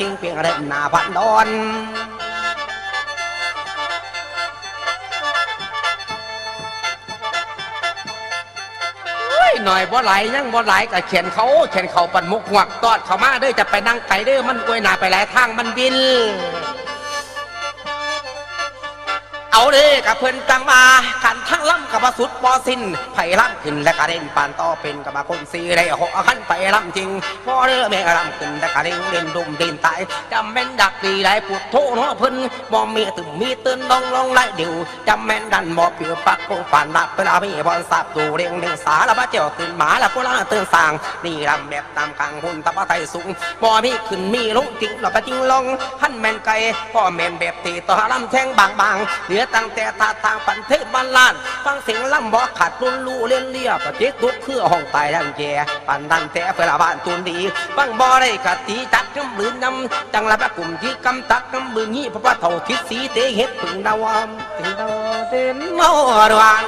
จริงเพียงเล่นหน้าพันดอนเฮ้ยหน่อยบ่ไหลยังบ่ไหลก็เขียนเขาเขียนเขาปันมุกหวกตอดเขามาเด้อจะไปนั่งไก่เด้อมันกวยหนาไปหลายทางมันบิน เอาเด้กับเพิ่นตังมาขันทั้งล่ำกับมาสุดบอสินไผ่ล่ำขึ้นและกระเด็นปานต่อเป็นกับมาคนสีได้หกขันไปล่ำจริงพอเด้อแม่ล่ำขึ้นและกระเด็นเด่นดุมเด่นตายจำแม่นดักดีได้ปวดโทเนาะเพิ่นบ่มีตึมมีตื่นลองลองไล่เดียวจำแม่นดันบ่เปียวปักคงฝันดับเวลามีบอลสับดูเรียงเรียงสาละพระเจ้าตื่นหมาละกุลาตื่นสางนี่ลำแบบตามกลางหุ่นตะปะไทยสูงบ่มีขึ้นมีลงจริงเราไปจริงลงพันแม่นไก่พ่อแม่นแบบตีต่อลำแทงบางบางๆเหลือตั้งแต่ตาทางปันเทศบ้านลาน ฟังเสียงลำบ่ขาดรุนรูเล่นเลียประเจกทุกเครือห้องตายดังแจปันดันแต่เฟลาบ้านตุนดีฟังบ่ได้กะตีจักกำลืนนำจังละพระกลุ่มที่กำตักกำบืนนี้พระว่าเท่าทิศสีเตเฮ็ดถึงดาวามถึงดาว เด่นเมาดวาน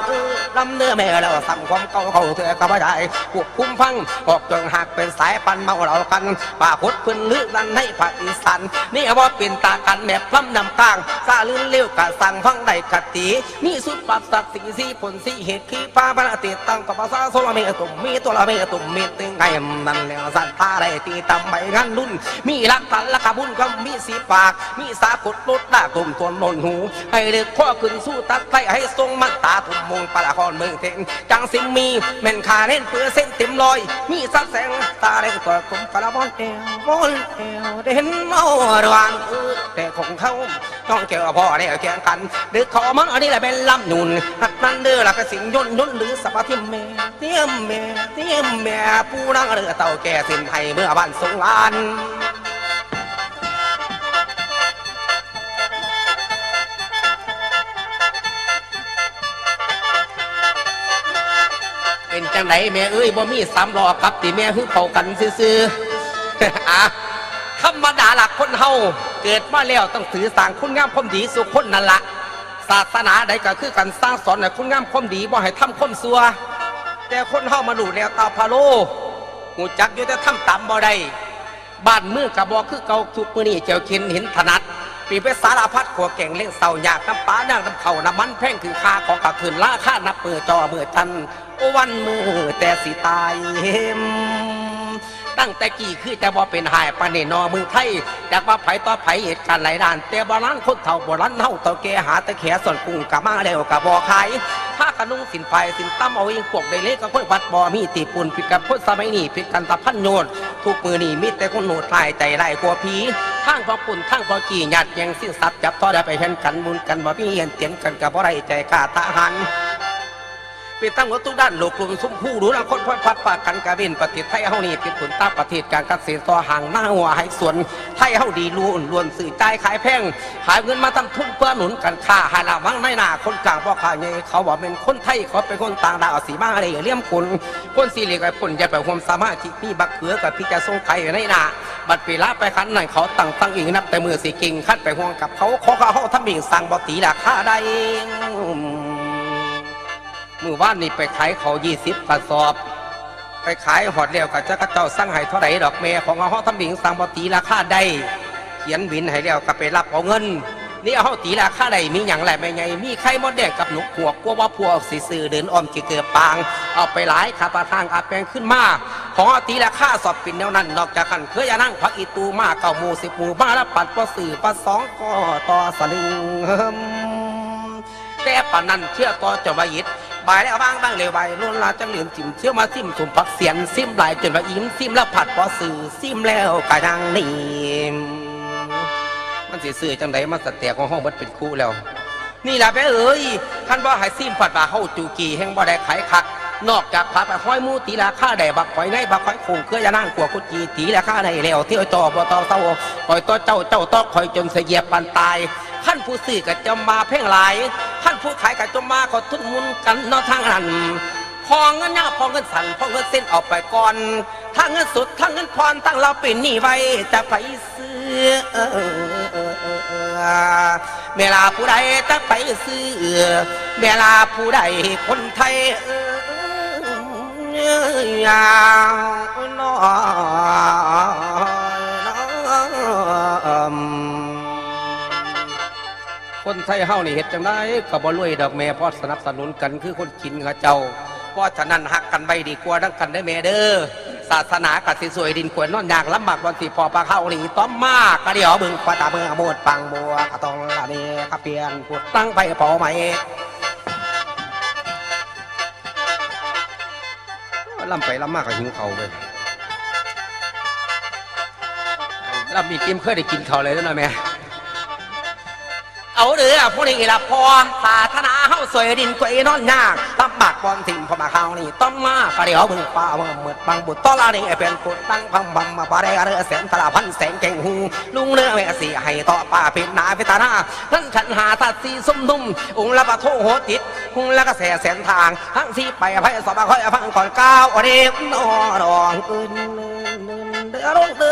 ลำเนื้อแม่แล้วสั่งความเก่าเขาเธอก็บ่ได้พวกคุ้มฟังออกจงหักเป็นสายปันเมาเรากันป่าพดเพิ่นลึกลันให้ภาคอีสานนี่ว่าเป็นตากันแม่พล้ำนำกลางซาลื่นเลี้ยวกะสั่งฟังได้กะตีนี่สุดปรับสักสีสีผลสีเหตุขี้ฟ้าพระติดตั้งกับภาษาโซลเมตุมมีตัวละเมตุมมีตึงไงนั่นแล้วสันตาได้ตีตำใบงานรุ่น มีรักตันละกะบุญก็มีสีปาก มีสากดลดหน้าตุ่มตัวนนหูให้เลือกข้อขึ้นสู้ตัดไฟให้ทรงมันตาทุ่มมงปละครเมืองเทงจังสิงมีแม่นขาเล่นเปื้อเส้นเต็มลอย มีสักแสงตาแดงตัวคมปละบอลเอวบอลเอวเด่นเมาดวานเออแต่ของเขาต้องเกี่ยวพ่อเนี่ยแข่งกันดึกขอมันอันนี้แหละเป็นลำนุนหักนั่นเด้อละก็สิงยนต์ยนหรือสปาทิมแม่เทียมแม่เทียมแม่ผู้นั่งเรือเต่าแก่สินไทยเมื่อบ้านสงลาน จังไหนแม่เอ้ยบ่มีสามล้อกับตีแม่คือเขากันซื่อๆอะธรรมดาหลักคนเฮาเกิดมาแล้วต้องถือสร้างคุณงามความดีสู่คนนั่นละศาสนาใดก็คือการสร้างสอนให้คุณงามความดีบ่ให้ทำความซัวแต่คนเฮามาดูแนวตาพาโลหูจักอยู่แต่ทำตามบ่ได้บ้านเมืองกับบ่คือเก่าทุกมือนี้เจ้าเข็นเห็นถนัดปีไปสารพัดขัวแก่งเล่งเสาหยากน้ำปลาน้ำน้ำเข่าน้ำมันแพงคือค่าของกะคืนล่าค่านับเปิดจอเมื่อทัน วันมือแต่สิตายเห็มตั้งแต่กี่คือแต่บ่เป็นหายปานเนนอมือไทยจากว่าไผต่อไผเหตุการณ์หลายด้าน แต่บ่ร้านคนเฒ่าบ่ร้านเฮาเฒ่าแกหาแต่แขส่วนกุ้งกะมาแล้วกะบ่ขายถ้ากระนุ่งสินไฟสินตั้มเอาเองพวกได้เล็กกับคนวัดบ่มีตีปุ่นผิดกับคนสมัยนี้ผิดกันตะพันโยนทุกมือนี่มีแต่คนโหนดลายใจไร้กลัวผีทางพอปุ่นทางพอกี่หยัดยังสิ้นสัตว์จับต่อได้ไปเห็นกันบุญกันบ่มีเห็นเตียนกันกับบ่ไรใจกล้าทหาร เป็นตั้งหัวทุกด้านโลกกลุ่มสุ่มผู้รู้ละคนพัดพัดปากกันกระเบนประเทศไทยเฮานี่เป็นผลตาประเทศการเกษตรต่อห่างหน้าหัวให้ส่วนไทยเฮาดีล้วนล้วนสื่อใจขายแพงขายเงินมาทำทุนเพื่อหนุนกันค่าหาละวังในหน้าคนกลางบ่อขายเงเขาบอกเป็นคนไทยเขาเป็นคนต่างดาวสีมาอะไรเลี่ยมคนคนสีเหล็กไอ้ผลอย่าไปความสามารถที่มีบักเขือกับพี่จะทรงไทยในหน้าบัดปีละไปคันนั่นเขาตั้งตั้งอีกนับแต่มือสีกิ่งคัดไปห่วงกับเขาขอเขาเขาทำเองสั่งบอตีราคาได้ มือว่านนี่ไปขายเขายี่สิบกระสอบ ไปขายหอดเลี้ยวกับเจ้าเจ้าสั่งให้เท่าไหร่ดอกเมย์ของเขาทำเองสั่งบอตีราคาได้เขียนบินให้เลี้ยวก็ไปรับเอาเงิน นี่เอาตีราคาใดมีอย่างไรไม่ไง มีไข่มดแดงกับหนุกพวกกลัวว่าพวกสีสื่อเดินอ้อมจีเกือบปาง เอาไปหลายขาปลาทางอาแปลงขึ้นมาของเอาตีราคาสอบปินแนวนั้น นอกจากกันเคยอยานั่งพักอีตูมาเก่าหมูสิบหมูมาแล้วปัดปอสื่อปะสองก็ต่อสลึงเฮิมแต่ปานั้นเชื่อต่อจามยิด บายแล้วบ้างบ้างเร็วไปล้วนลาจังเหลือนจิ้มเชื่อมาซิมสุ่มปักเสียนซิมหลายจนว่าอิ่มซิมแล้วผัดปอสื่อซิมแล้วกะยังนี่มันสิซื้อจังไดมาสเตียของห้องเบิดเป็นคู่แล้ว นี่แหละแม่เอ้ยท่านว่หาให้ซิมผัดว่าเฮาจูกีแห่งบ่ได้ขายคักนอกจากพาไปห้อยมูตีราคาได้บักข่อยในบักข่อยคงเคยจะนั่งกัวกุจีตีราคาได้แล้วเที่ยวจอบ่ต่อเศร้าข่อยต่อเจ้าเจ้าต่อข่อยจนเสียบปันตายขั้นผู้ซื้อก็จะมาเพ่งหลาย ขั้นผู้ขายก็จะมาขอทุนมุนกันนอกทางนั้นพอเงินหน้าพอเงินสั่นพอเงินเส้นออกไปก่อนถ้าเงินสุดถ้าเงินพรตั้งเราเป็นหนี้ไว้จะไปซื้อเวลาผู้ใดจะไปซื้อเวลาผู้ใดคนไทยเออยาวนอ คนไทยเฮานี่เฮ็ดจังไดก็บ่รวยดอกแม่เพราะสนับสนุนกันคือคนกินเขาเจ้าเพราะฉะนั้นหักกันไว้ดีกว่าดังกันได้อแม่เด้อศาสนากัสิสวยดินควรนอนยากลำบากวันสิพอปลาเข้าหลีต้อมมากกะเดี๋ยวบึงปะตาเบิ่งอโมดปังบัวกะตองละเนกะเปียนพุดตั้งไปเผาไหมลำไปลำมากก็หิวเขาไปลำมีกิมเคยได้กินเขาวเลยแล้วนะแม่ เอาเด้อพวกนี้ละพอสาธนาเฮาสวยดินกวยนอนยากตับบากบอลสินพอมาเข้านี่ต้องมากระเดี๋ยวมึงป้าเมึงเมื่อบังบุตรต้อลานี่เป็นปุดตั้งพังบังมาปาได้เรือแสนตลาพันแสงเก่งหูลุงเรือแม่สีให้ต่อป้าเป็นนาพิตานานั่นฉันหาตัดสีส้มนุ่มองค์ละปะโทโหติดหุงละก็แสแสนทางทั้งที่ไปไพ่สอบค่อยฟังก่อนก้าวเรียบนอรองอื่นเดือดร้อนเดือ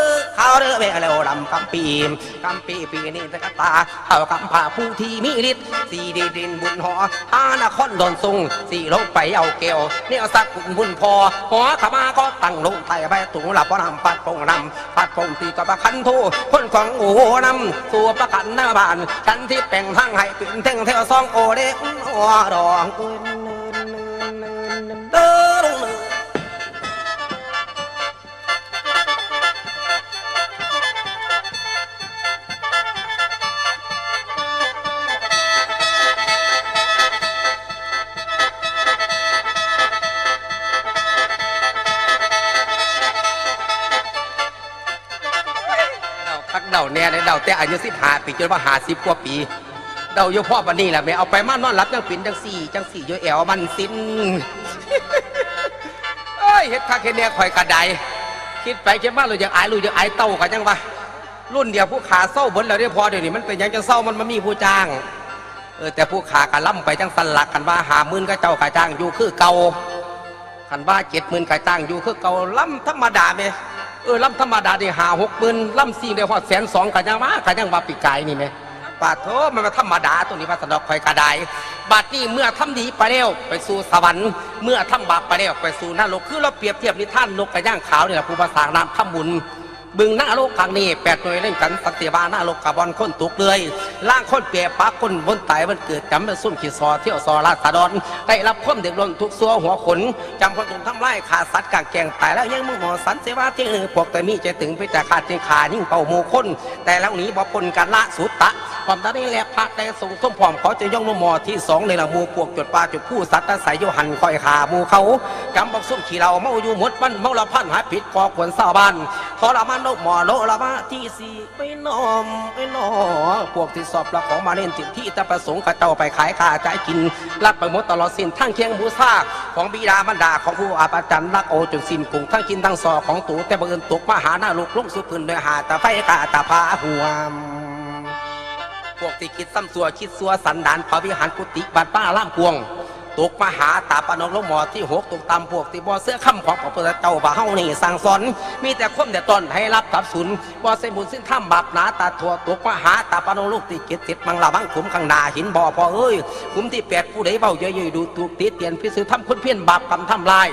เรือแม่เร็วลำกำปีมกำปีปีนี้ตะกตาเข้ากำผ่าผู้ที่มีฤทธิ์สีดีดินบุญหออานครดอนซุงสีลงไปเอาเกลียวเนี่ยสักบุญบุญพอหัวขมาก็ตั้งลงไทยใบตุงหลับพอนำปัดปงนำปัดปงตีกับคันทูคนของโอ้นำตัวประกันหน้าบ้านกันที่แป่งทั้งให้เป็นเท่งเท่าซองโอเด็กหัวดองาคักเดาแน่เลยเดาแต่อายุสิบห้าปีจนว่าหาสิบกว่าปีเดาอยู่พ่อปันนี้แหละแม่เอาไปมานอนรับจังปิ่นจังสี่จังสี่อยแอวมันสิ้นเอ้ยเฮ็ดคักเฮ็ดแน่ข่อยกระไดคิดไปคิดมาเราจะอายลูกจะอายเต้ากันยังวะรุ่นเดียวผู้ขาเศร้าบิ้แล้วเด้พอเดี๋ยวนี้มันเป็นยังจะเศร้ามันมามีผู้จ้างเออแต่ผู้ขากันล่ำไปจังสันหลักกันว่าหาหมื่นก็เจ้ากะจ้างอยู่คือเก่าคันว่าเจ็ดหมื่นกะจ้างอยู่คือเก่าล่ำธรรมดาไหม เออล่ำธรรมดาได้หาหกหมื่นล่ำสี่เดียอดแสนสองกันยังมากันยังว่าปีกายนี่ไหมปาโทมันมาธรรมดาตัวนี้พัสนอกคอยกระไดบาดนี้เมื่อทำดีไปแล้วไปสู่สวรรค์ เมื่อทำบาปไปแล้วไปสู่นรกคือเราเปรียบเทียบนิท่านนกกระย่างขาวนี่แหละผู้ภาษาน้ำทำบุญ บึงหน้าโลกครั้งนี้แปดหน่วยเล่นกันสันติบาหน้าโลกกาบอลคนตุกเลยล่างคนเปียปากคนบนไตมันเกิดจำเป็นซุ่มขีดซอเที่ยวซอราษฎรได้รับความเดือดร้อนทุกซัวหัวขนจำคนถูกทำไล่ขาสัตว์กางแกงตายแล้วยังมึงหมอสันเสวาที่หนึ่งพวกแต่มีใจถึงไปแต่ขาดใจขายิ่งเป่าหมูคนแต่แล้วนี้บ่ปนกันละสุดตะความตอนนี้แหละพระแต่ทรงส้มพร้อมเขาจะย่องนมอที่สองเลยละมูพวกจุดปลาจุดผู้สัตว์อาศัยโยหันคอยขามูเขาจำบอกซุ่มขี่เราเมาอยู่หมดมันเมาละพันหาผิดพอควรเศร้าบ้าน ทรมาโลกหมอโลละมาที่สี่ไปนอมไปนอพวกที่สอบละของมาเล่นติที่แต่ประสงค์ข้าเจ้าไปขายขาจ่ายกินลักไปหมดตลอดสิ้นทั้งเคียงบูซาของบิดาบรรดาของผู้อาปาจันลักโอจนสิ้นกุงทั้งกินทั้งสอของตูแต่บังเอิญตกมาหาหน้าลูกลงสุพื้นด้วยหาตาไฟกาตาพาหัวพวกที่คิดซ้ำซัวคิดซัวสันดานพระวิหารกุฏิบัดป้าล่ามพวง ตกมาหาตาปนองลงหมอที่หกตกตามพวกที่บ่เสื้อค่ำของพระพุทธเจ้าบ่าเฮานี่สั่งสอน มีแต่ความเดือดร้อนให้รับทับสุนบ่ใส่บุญสิ้นถ้ำบาปหนาตาทั่วตกมาหาตาปนองลูกที่เกิดติดมังละบังขุมข้างนาหินบ่อพอเอ้ยขุมที่แปดผู้ใดเบาเยอะๆดูถูกติดเตียนพิสือทำคุณเพี้ยนบาปกรรมทำลาย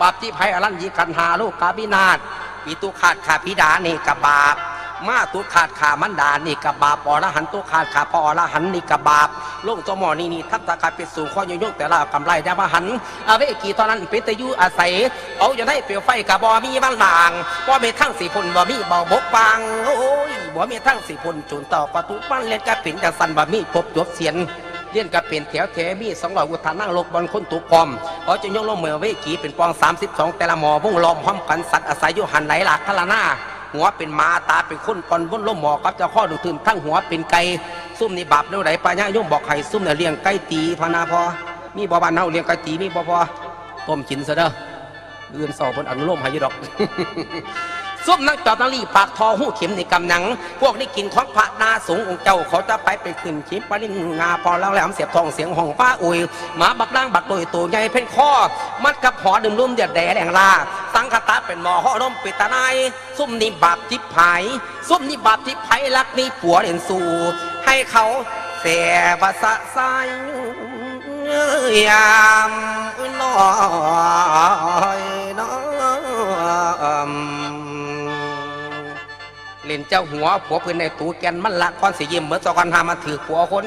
บาปที่ภัยอรัญญีกันหาโลกกาบินาศปีตุขาดขาพิดานี่กับบาปมาตัวขาดขามันดานี่กับบาปปอละหันตัวขาดขาปอละหันนี่กับบาป โลกจมอนี่นี่ทับตะการเป็นสู่ข้อยยกแต่ละกำไรได้มาหันอาเวกีตอนนั้นเป็นตะยุอาศัย เอาอยู่ได้เปลวไฟกับบอมีบ้างด่างบ่มีทั้งสี่พลบ่มีบ่บกบางโอ้ยบ่มีทั้งสี่พลจนต่อประตูบ้านเล่นกะเป็นจังสันบ่มีพบจบเสียนเลี้ยนกับเป็นแถวแถมีสองร้อยอุทานั่งลกบอลคนตุกปอมเขาจะยกลงเมือเวกีเป็นปอง 32 แต่ละหมอวงล้อมพร้อมกันสัตว์อาศัยอยู่หันไหลหลากทะละหน้าหัวเป็นหมาตาเป็นคนปอนวนล้มหมอกับเจ้าข้อดุถึงทั้งหัวเป็นไก่ ซุ่มนี่บาปเร็วไหลปัญญาโยมบอกไข่ซุ่มเนี่ยเลี้ยงไก่ตีพานาพอมีบ่บ้านเฮาเลี้ยงไก่ตีมีบ่พอต้มกินซะเด้อเอื่นสอบเพิ่นอนุโลมให้ยดอก ส้มนักจอบนังรีปากทอหูเข็มในกำหนัง พวกนี้กินของพระนาสงฆ์องค์เจ้าเขาจะไปไปขึ้นชิมปรินงาพอแล้วแหลมเสียบทองเสียงห้องป้าอุยหมาบักด่างบักโดยตัวใหญ่เพ่นข้อ มัดกับหอดื่มรุ่มเดือดแดแดงลาสังคตาเป็นหมอห่อร่มปิตาไนายซุ่มนี่บาปทิพหายซุ่มนี่บาปทิพไผรักนี่ผัวเด่นสู่ให้เขาเสียภาษาสายยามน้อย เล่นเจ้าหัวผัวเพื่อนในตูแกนมันละคอนสียิ้มเหมือนสะกันหามาถือผัวคน